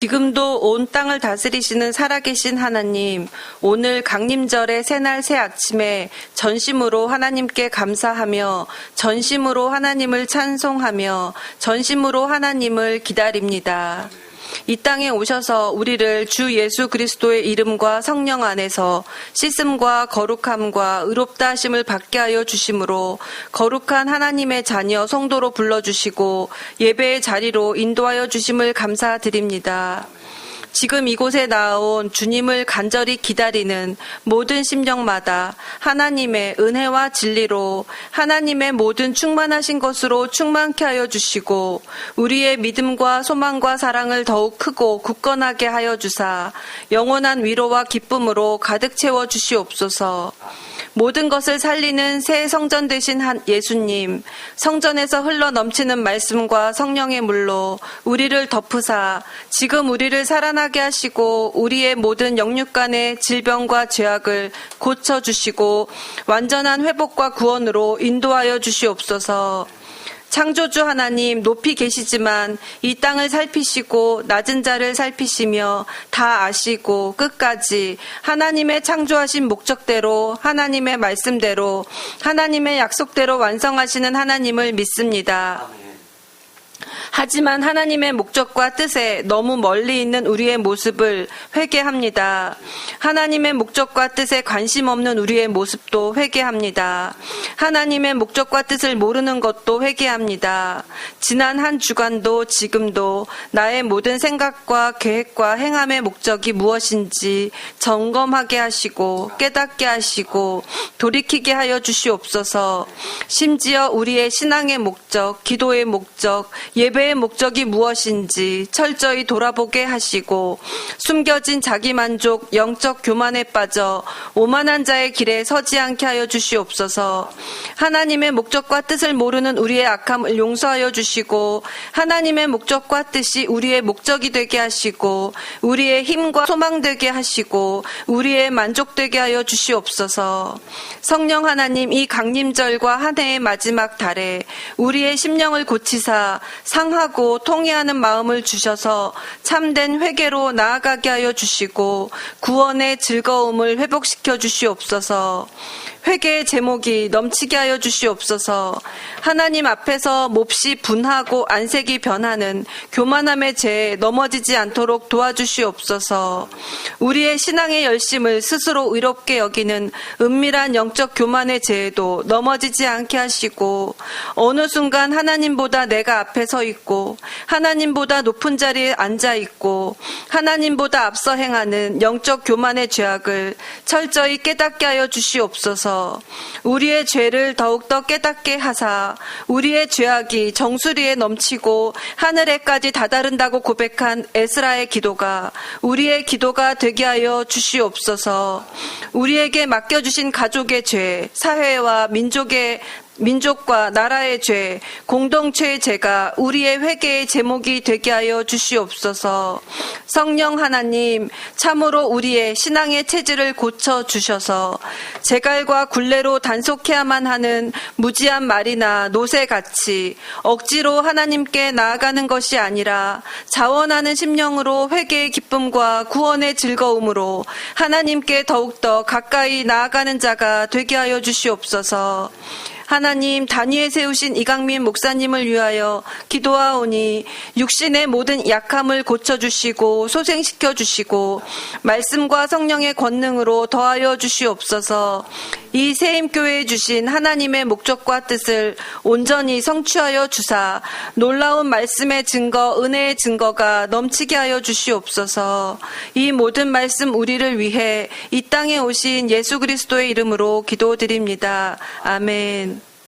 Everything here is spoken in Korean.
지금도 온 땅을 다스리시는 살아계신 하나님, 오늘 강림절의 새날 새 아침에 전심으로 하나님께 감사하며 전심으로 하나님을 찬송하며 전심으로 하나님을 기다립니다. 이 땅에 오셔서 우리를 주 예수 그리스도의 이름과 성령 안에서 씻음과 거룩함과 의롭다 하심을 받게 하여 주심으로 거룩한 하나님의 자녀 성도로 불러 주시고 예배의 자리로 인도하여 주심을 감사드립니다. 지금 이곳에 나온 주님을 간절히 기다리는 모든 심령마다 하나님의 은혜와 진리로 하나님의 모든 충만하신 것으로 충만케 하여 주시고 우리의 믿음과 소망과 사랑을 더욱 크고 굳건하게 하여 주사 영원한 위로와 기쁨으로 가득 채워 주시옵소서. 모든 것을 살리는 새 성전 되신 한 예수님, 성전에서 흘러 넘치는 말씀과 성령의 물로 우리를 덮으사 지금 우리를 살아나게 하시고 우리의 모든 영육간의 질병과 죄악을 고쳐 주시고 완전한 회복과 구원으로 인도하여 주시옵소서. 창조주 하나님 높이 계시지만 이 땅을 살피시고 낮은 자를 살피시며 다 아시고 끝까지 하나님의 창조하신 목적대로 하나님의 말씀대로 하나님의 약속대로 완성하시는 하나님을 믿습니다. 하지만 하나님의 목적과 뜻에 너무 멀리 있는 우리의 모습을 회개합니다. 하나님의 목적과 뜻에 관심 없는 우리의 모습도 회개합니다. 하나님의 목적과 뜻을 모르는 것도 회개합니다. 지난 한 주간도 지금도 나의 모든 생각과 계획과 행함의 목적이 무엇인지 점검하게 하시고 깨닫게 하시고 돌이키게 하여 주시옵소서. 심지어 우리의 신앙의 목적, 기도의 목적, 예배의 목적이 무엇인지 철저히 돌아보게 하시고 숨겨진 자기 만족, 영적 교만에 빠져 오만한 자의 길에 서지 않게 하여 주시옵소서. 하나님의 목적과 뜻을 모르는 우리의 악함을 용서하여 주시고 하나님의 목적과 뜻이 우리의 목적이 되게 하시고 우리의 힘과 소망 되게 하시고 우리의 만족되게 하여 주시옵소서. 성령 하나님 이 강림절과 한 해의 마지막 달에 우리의 심령을 고치사 상하고 통회하는 마음을 주셔서 참된 회개로 나아가게 하여 주시고 구원의 즐거움을 회복시켜 주시옵소서. 회개의 제목이 넘치게 하여 주시옵소서. 하나님 앞에서 몹시 분하고 안색이 변하는 교만함의 죄에 넘어지지 않도록 도와주시옵소서. 우리의 신앙의 열심을 스스로 의롭게 여기는 은밀한 영적 교만의 죄에도 넘어지지 않게 하시고 어느 순간 하나님보다 내가 앞에 서 있고 하나님보다 높은 자리에 앉아 있고 하나님보다 앞서 행하는 영적 교만의 죄악을 철저히 깨닫게 하여 주시옵소 서. 우리의 죄를 더욱더 깨닫게 하사 우리의 죄악이 정수리에 넘치고 하늘에까지 다다른다고 고백한 에스라의 기도가 우리의 기도가 되게 하여 주시옵소서. 우리에게 맡겨주신 가족의 죄, 사회와 민족의 민족과 나라의 죄, 공동체의 죄가 우리의 회개의 제목이 되게 하여 주시옵소서. 성령 하나님, 참으로 우리의 신앙의 체질을 고쳐 주셔서 제갈과 굴레로 단속해야만 하는 무지한 말이나 노새같이 억지로 하나님께 나아가는 것이 아니라 자원하는 심령으로 회개의 기쁨과 구원의 즐거움으로 하나님께 더욱더 가까이 나아가는 자가 되게 하여 주시옵소서. 하나님 단위에 세우신 이강민 목사님을 위하여 기도하오니 육신의 모든 약함을 고쳐주시고 소생시켜 주시고 말씀과 성령의 권능으로 더하여 주시옵소서. 이 세임교회에 주신 하나님의 목적과 뜻을 온전히 성취하여 주사 놀라운 말씀의 증거 은혜의 증거가 넘치게 하여 주시옵소서. 이 모든 말씀 우리를 위해 이 땅에 오신 예수 그리스도의 이름으로 기도드립니다. 아멘